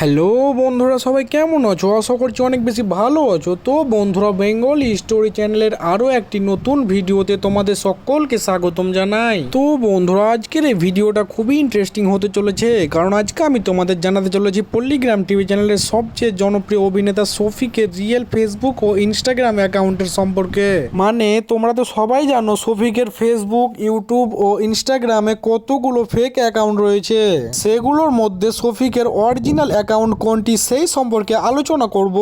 Hello বন্ধুরা, সবাই কেমন আছো? আশা করছি অনেক বেশি ভালো আছো। তো বন্ধুরা, বেঙ্গলি স্টোরি চ্যানেলের আরও একটি নতুন ভিডিওতে তোমাদের সকলকে স্বাগতম জানাই। তো বন্ধুরা, আজকের এই ভিডিওটা খুবই ইন্টারেস্টিং হতে চলেছে। কারণ আজকে আমি তোমাদের জানাতে চলেছি পল্লিগ্রাম টিভি চ্যানেলের সবচেয়ে জনপ্রিয় অভিনেতা শফিকের রিয়েল ফেসবুক ও ইনস্টাগ্রাম অ্যাকাউন্টের সম্পর্কে। মানে তোমরা তো সবাই জানো শফিকের ফেসবুক ইউটিউব ও ইনস্টাগ্রামে কতগুলো ফেক অ্যাকাউন্ট রয়েছে। সেগুলোর মধ্যে শফিকের অরিজিনাল অ্যাকাউন্ট কোনটি সেই সম্পর্কে আলোচনা করব।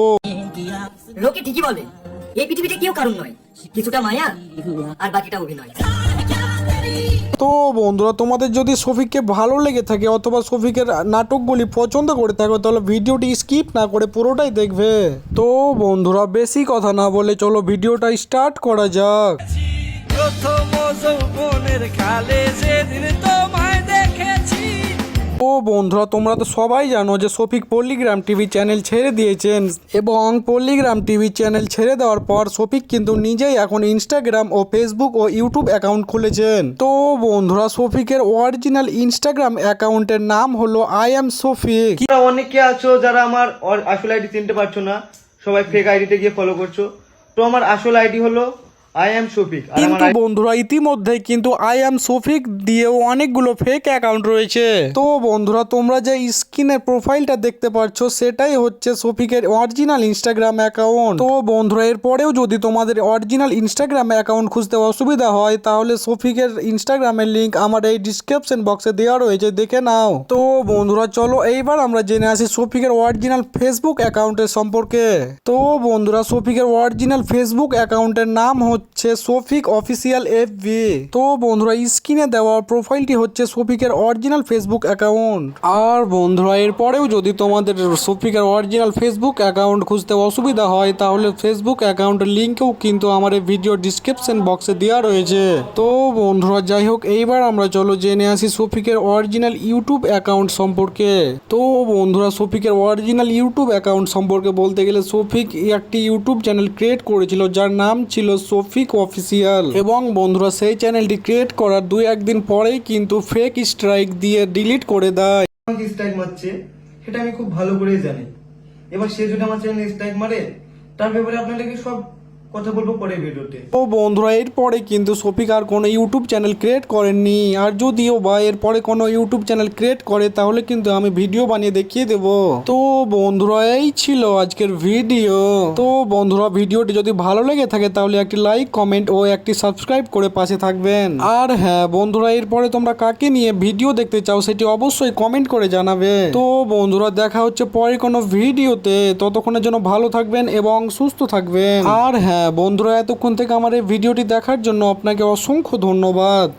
লোকে ঠিকই বলে এই পৃথিবীতে কেউ কারণ নয় কিছুটা মায়া আর বাকিটা অভিনয়। তো বন্ধুরা তোমাদের যদি শফিককে ভালো লেগে থাকে অথবা শফিকের নাটকগুলি পছন্দ করে থাকো তাহলে ভিডিওটি স্কিপ না করে পুরোটাই দেখবে। তো বন্ধুরা বেশি কথা না বলে চলো ভিডিওটা স্টার্ট করা যাক। প্রথম যৌবনের খালে যেদিন দেখেছি ও বন্ধুরা, তোমরা তো সবাই জানো যে শফিক পল্লিগ্রাম টিভি চ্যানেল ছেড়ে দিয়েছেন। এবং পল্লিগ্রাম টিভি চ্যানেল ছেড়ে দেওয়ার পর শফিক কিন্তু নিজেই এখন ইনস্টাগ্রাম ও ফেসবুক ও ইউটিউব অ্যাকাউন্ট খুলেছেন। তো বন্ধুরা শফিকের অরিজিনাল ইনস্টাগ্রাম অ্যাকাউন্টের নাম হলো আই এম শফিক অনেকে আছো যারা আমার আসল আইডি চিনতে পারছ না? সবাই ফেক আইডিতে গিয়ে ফলো করছ। তো আমার আসল আইডি হলো আই এম শফিক কিন্তু বন্ধুরা ইতিমধ্যে কিন্তু আই এম শফিক দিয়েও অনেকগুলো ফেক অ্যাকাউন্ট রয়েছে। তো বন্ধুরা তোমরা যে স্ক্রিনের প্রোফাইলটা দেখতে পাচ্ছ সেটাই হচ্ছে শফিকের অরিজিনাল ইনস্টাগ্রাম অ্যাকাউন্ট তো বন্ধুরা এরপরেও যদি তোমাদের অরিজিনাল ইনস্টাগ্রাম অ্যাকাউন্ট খুঁজতে অসুবিধা হয় তাহলে শফিকের ইনস্টাগ্রামের লিংক আমার এই ডিসক্রিপশন বক্সে দেওয়া রয়েছে দেখে নাও। তো বন্ধুরা চলো এইবার আমরা জেনে আসি শফিকের অরিজিনাল ফেসবুক অ্যাকাউন্টের সম্পর্কে। তো বন্ধুরা শফিকের অরিজিনাল ফেসবুক অ্যাকাউন্টের নাম হচ্ছে শফিক অফিসিয়াল এফ তো বন্ধুরা স্ক্রিনে দেওয়া প্রোফাইলটি হচ্ছে শফিকের অরিজিনাল ফেসবুক অ্যাকাউন্ট আর বন্ধুরা, এরপরেও যদি তোমাদের শফিকের অরিজিনাল ফেসবুক অ্যাকাউন্ট খুঁজতে অসুবিধা হয়, তাহলে ফেসবুক অ্যাকাউন্টের লিঙ্কও কিন্তু আমার এই ভিডিও ডিসক্রিপশন বক্সে দেওয়া রয়েছে। তো বন্ধুরা, যাই হোক, এইবার আমরা চলো জেনে আসি শফিকের অরিজিনাল ইউটিউব অ্যাকাউন্ট সম্পর্কে। তো বন্ধুরা, শফিকের অরিজিনাল ইউটিউব অ্যাকাউন্ট সম্পর্কে বলতে গেলে শফিক একটি ইউটিউব চ্যানেল ক্রিয়েট করেছিল, যার নাম ছিল শফিক অফিসিয়াল এবং বন্ধুরা সেই চ্যানেলটি ক্রিয়েট করার দুই একদিন পরেই কিন্তু ফেক স্ট্রাইক দিয়ে ডিলিট করে দেয়। স্ট্রাইক মারছে? সেটা আমি খুব ভালো করেই জানি। এবার সে যদি আমার চ্যানেল স্ট্রাইক মারে তার ব্যাপারে আপনাদেরকে সব তো বন্ধুরা, এরপরে কিন্তু শফিক আর কোনো ইউটিউব চ্যানেল ক্রিয়েট করেননি। আর যদিও বা এরপরে কোনো ইউটিউব চ্যানেল ক্রিয়েট করে, তাহলে কিন্তু আমি ভিডিও বানিয়ে দেখিয়ে দেব। তো বন্ধুরা, এই ছিল আজকের ভিডিও তো বন্ধুরা ভিডিওটি যদি ভালো লেগে থাকে, তাহলে একটি লাইক কমেন্ট ও একটি সাবস্ক্রাইব করে পাশে থাকবেন। আর হ্যাঁ বন্ধুরা, এরপরে তোমরা কাকে নিয়ে ভিডিও দেখতে চাও, সেটি অবশ্যই কমেন্ট করে জানাবে। তো বন্ধুরা, দেখা হচ্ছে পরে কোনো ভিডিওতে ততক্ষণের জন্য ভালো থাকবেন এবং সুস্থ থাকবেন। আর বন্ধুরা এতক্ষণ থেকে আমার এই ভিডিওটি দেখার জন্য আপনাকে অসংখ্য ধন্যবাদ।